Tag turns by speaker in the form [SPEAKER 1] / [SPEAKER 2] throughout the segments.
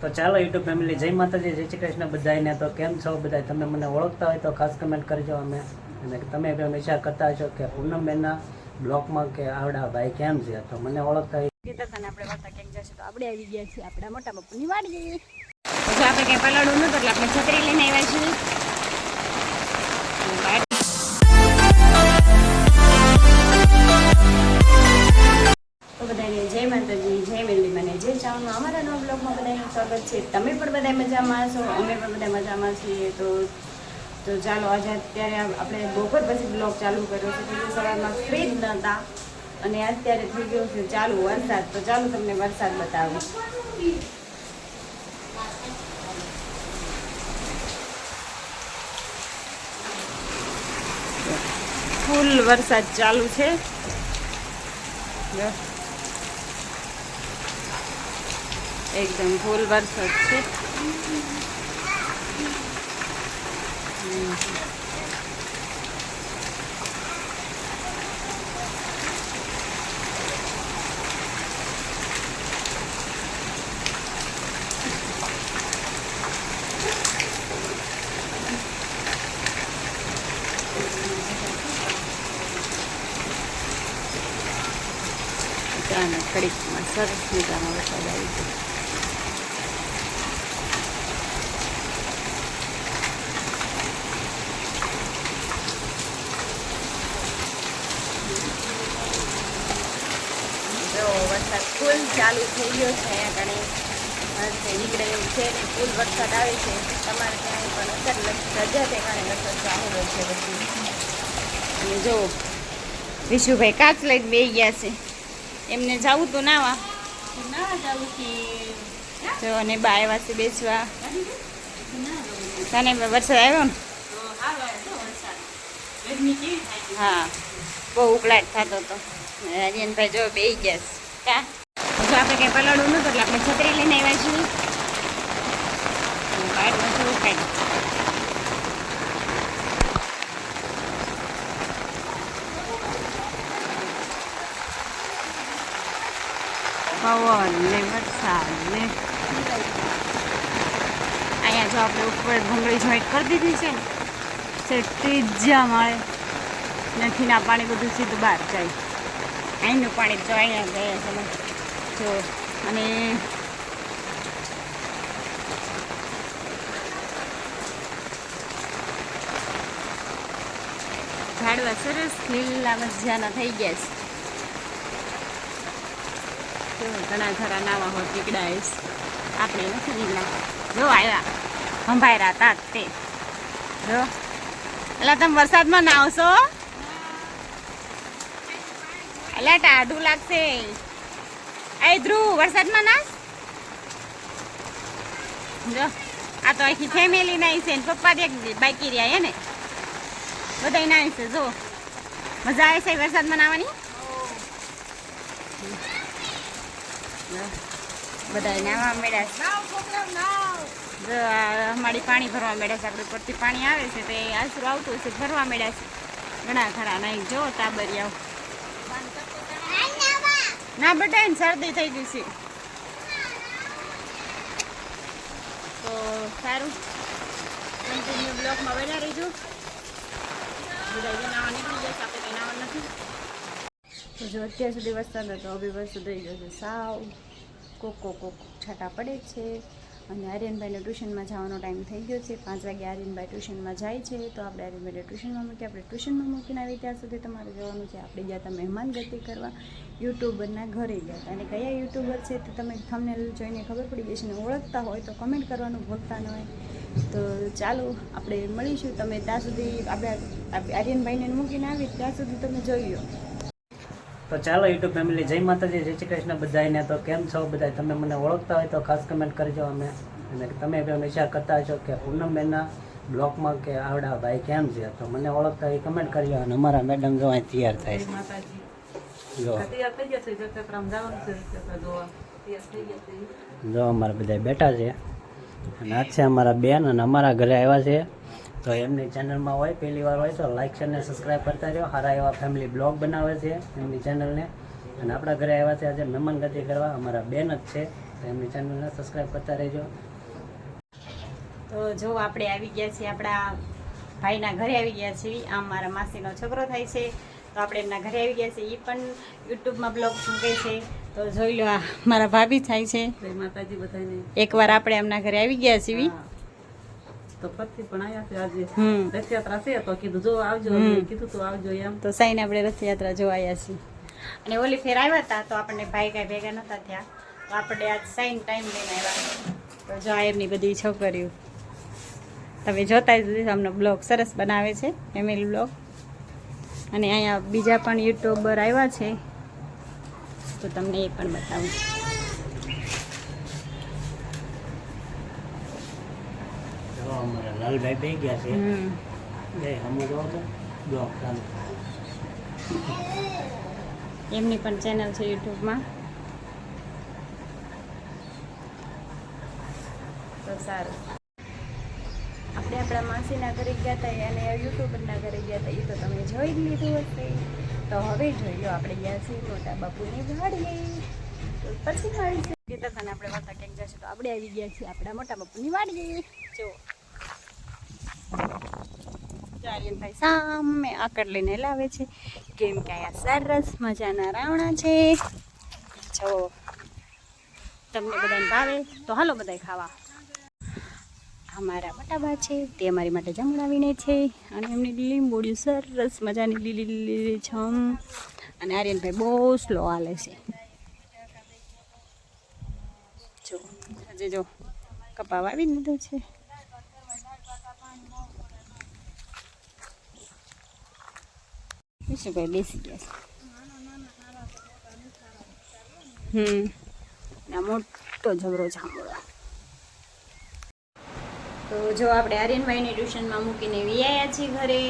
[SPEAKER 1] તો ચાલો YouTube family જય માતાજી જય શ્રી કૃષ્ણ બધાને તો કેમ છો બધા તમે મને ઓળખતા હોય તો ખાસ કમેન્ટ કરજો અમે. અને તમે પણ વિચાર કરતા છો કે પૂનમબેનના બ્લોકમાં કે આવડા ભાઈ કેમ છે? તો મને ઓળખતા હોય.
[SPEAKER 2] આપણે વાર્તા ક્યાંક જશે તો આપણે આવી ગયા છીએ આપણા મોટા બાપુની વાડીએ. પછી આપણે ક્યાંય પલાડું નતું એટલે આપણે છત્રી લઈને આવ્યા છીએ. મને અમારા નવા બ્લોગમાં બધાનું સ્વાગત છે. તમે પણ બધા મજામાં છો અમે પણ બધા મજામાં છીએ. તો તો ચાલો આજે અત્યારે આપણે બપોર પછી બ્લોગ ચાલુ કર્યો છે. તો સવારમાં ફ્રી જ નહોતા અને અત્યારે થઈ ગયો છે ચાલુ વરસાદ. તો ચાલો તમને વરસાદ બતાવું. ફૂલ વરસાદ ચાલુ છે જો. એકદમ ફૂલ વરસાદ છે. અચાનક કડીકમાં સરસ મજાનો વરસાદ આવી ગયો જો વરસાદ ફૂલ ચાલુ થઈ ગયો છે અહીંયા ઘણી નીકળે એવું છે ને ફૂલ વરસાદ આવે છે તમારે ત્યાં પણ અસર લગ- રજા તે કારણે વરસાદ ચાલુ હોય છે પછી અને જો વિશુભાઈ કાચ લઈને બે ગયા છે. એમને જવું તો નાવા જો અને બા આવ્યા છે બેસવા. તને વરસાદ આવ્યો ને? હા બહુ ઉકળાટ થતો હતો. હરિયનભાઈ જો બે ગયા છે. કા જો આપણે કંઈ પલાળવું નહોતું એટલે આપણે છત્રી લઈને આવ્યા છીએ. બહારમાં શું કાંઈ પવન ને વરસાદ ને અહીંયા જો આપણે ઉપર ભૂંગળી જોઈન્ટ કરી દીધી છે. ને છે ત્રીજા માળે. નથી ના પાણી બધું સીધું બહાર જાય. અહીંનું પાણી જો અહીંયા ગયા છે. જો અને ઝાડવા સરસ લીલા મજાના થઈ ગયા છે. ઘણા ખરા નાવા હોય નીકળાઈશ આપણે નથી નીકળ્યા જો આવ્યા સંભાયરા તા તે. જો. એટલે તમે વરસાદમાં નાવશો એટલે ટાઢું લાગશે. એ ધ્રુવ વરસાદમાં નાસ? જો આ તો આખી ફેમિલી નાઈ છે ને પપ્પા એક બાકી રહ્યા હે ને. બધા નાઈ છે જો મજા આવે છે વરસાદમાં નાવાની બધા નાવા મેળ્યા છે જો અમારી પાણી ભરવા મેળ્યા છે. આપણે પરથી પાણી આવે છે તો એ આશરું આવતું હશે ભરવા મેળ્યા છે. ઘણા ખરા નાઈ જો તાબરિયાઓ. ના બેટા એને શરદી થઈ ગઈ છે. તો સારું. કન્ટિન્યુ બ્લોકમાં બન્યા રહીજો. બધા જે નાવા નીકળી જશે આપણે નથી. જો અત્યાર સુધી વરસાદ હતો, હવે વરસાદ થઈ ગયો છે, સાવ. કોક કોક છાંટા પડે છે. અને આર્યનભાઈને ટ્યુશનમાં જવાનો ટાઈમ થઈ ગયો છે. પાંચ વાગે આર્યનભાઈ ટ્યુશનમાં જાય છે તો આપણે આર્યનભાઈને ટ્યુશનમાં મૂકી આપણે ટ્યુશનમાં મૂકીને આવી ત્યાં સુધી તમારે જવાનું છે. આપણે ગયા હતા મહેમાન ગતિ કરવા યુટ્યુબરના ઘરે ગયા હતા. અને કયા યુટ્યુબર છે તે તમે તમને જોઈને ખબર પડી જશે ને ઓળખતા હોય તો કમેન્ટ કરવાનું ભૂલતા ન હોય. તો ચાલો આપણે મળીશું. તમે ત્યાં સુધી આપણે આપણે આર્યનભાઈને મૂકીને આવી ત્યાં સુધી તમે જોઈ લો.
[SPEAKER 1] તો ચાલો યુટ્યુબ ફેમિલી જય માતાજી જય શ્રી કૃષ્ણ બધાને તો કેમ છો બધા તમે મને ઓળખતા હોય તો ખાસ કમેન્ટ કરજો અમે. અને તમે વિચાર કરતા હશો કે પૂનમબેનના બ્લોકમાં કે આવડા ભાઈ કેમ છે? તો મને ઓળખતા હોય કમેન્ટ કરજો અને અમારા મેડમ જો અહીં તૈયાર થાય છે. જો. જો અમારા બધા બેઠા છે. અને આ છે અમારા બેન અને અમારા ઘરે આવ્યા છે. તો એમની ચેનલમાં હોય પહેલી વાર હોય તો લાઈક છે ને સબસ્ક્રાઈબ કરતા રહ્યો. સારા એવા ફેમિલી બ્લોગ બનાવે છે એમની ચેનલને અને આપણા ઘરે આવ્યા છે આજે મહેમાન ગતિ કરવા. અમારા બેન જ છે તો એમની ચેનલને સબસ્ક્રાઈબ કરતા રહેજો.
[SPEAKER 2] તો જો આપણે આવી ગયા છીએ આપણા ભાઈના ઘરે આવી ગયા છીએ. આમ મારા માસીનો છોકરો થાય છે. તો આપણે એમના ઘરે આવી ગયા છીએ. એ પણ યુટ્યુબમાં બ્લોગ મૂકે છે. તો જોઈ લો આ મારા ભાભી થાય છે.
[SPEAKER 3] જય માતાજી બધાને
[SPEAKER 2] એકવાર આપણે એમના ઘરે આવી ગયા છીએ.
[SPEAKER 3] તો ફરતી પણ આવ્યા છે આજે. રથયાત્રા છે તો કીધું જો આવજો. કીધું તું આવજો એમ.
[SPEAKER 2] તો સાઈને આપણે રથયાત્રા જોવા આવ્યા છીએ. અને ઓલી ફેર આવ્યા હતા તો આપણને ભાઈ કાંઈ ભેગા નહોતા થયા. તો આપણે આજ સાઈન ટાઈમ લઈને આવ્યા તો જો એમની બધી છોકરીઓ. તમે જોતા જ અમને બ્લોગ સરસ બનાવે છે ફેમિલી બ્લોગ. અને અહીંયા બીજા પણ યુટ્યુબર આવ્યા છે. તો તમને એ પણ બતાવું
[SPEAKER 1] જો અમારા લાલભાઈ બે ગયા છે. બે અમે જો તો બ્લોક ચાલુ.
[SPEAKER 2] એમની પણ ચેનલ છે યુટ્યુબમાં. તો સારું. આપણે આપણા માસીના ઘરે ગયા હતા અને યુટ્યુબરના ઘરે ગયા હતા એ તો તમે જોઈ જ લીધું હશે. તો હવે જોઈ લો આપણે ગયા છીએ મોટા બાપુની તો પછી મળીશું. હતા આપણે વાતા ક્યાંક જશે તો આપણે આવી ગયા છીએ આપણા મોટા બાપુની વાડીએ. જો. ચાર્યનભાઈ સામે આકડ લઈને લાવે છે. કેમ કે આ સરસ મજાના રાવણા છે. જો, તમને બધાને ભાવે તો હાલો બધાય ખાવા. અમારા મોટાભા છે, તે અમારી માટે જમણાવીને છે. અને એમની લીંબોડી સરસ મજાની લીલી લીલી છમ. અને આર્યનભાઈ બહુ સ્લો હાલે છે. જો, આજે જો કપા વાવી દીધું છે. વિશુભાઈ બેસી ગયા છે મોટો જબરો જાંબુડો તો જો આપણે આર્યનભાઈને ટ્યુશનમાં મૂકીને વિયાયા છીએ ઘરે,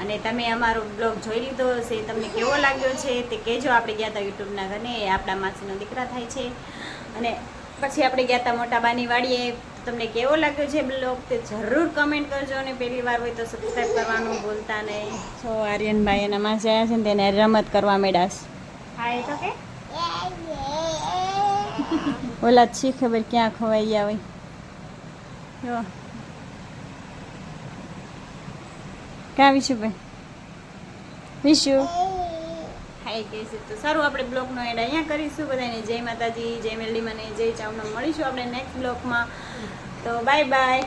[SPEAKER 2] અને તમે અમારો બ્લોગ જોઈ લીધો હશે, તમને કેવો લાગ્યો છે તે કહેજો. આપણે ગયા હતા યુટ્યુબના ઘરે આપણા માસીનો દીકરા થાય છે. અને પછી આપણે ગયા હતા મોટા બાની વાડીએ તમને કેવો લાગ્યો છે બ્લોગ તે જરૂર કમેન્ટ કરજો અને પહેલી વાર હોય તો સબસ્ક્રાઈબ કરવાનું ભૂલતા નહીં. છો આર્યનભાઈ એના માં આવ્યા છે ને તેને રમત કરવા મેળાશ છે. હા એ તો કે? ઓલા જ શી ખબર ક્યાં ખવાઈ ગયા હોય. જો. ક્યાં વિશુ ભાઈ વિશુ? કે છે. તો સારું આપણે બ્લોગનો એડ અહીંયા કરીશું. બધાને જય માતાજી, જય મેલડી મને, જય ચાવના મળીશું આપણે નેક્સ્ટ બ્લોગમાં. તો બાય બાય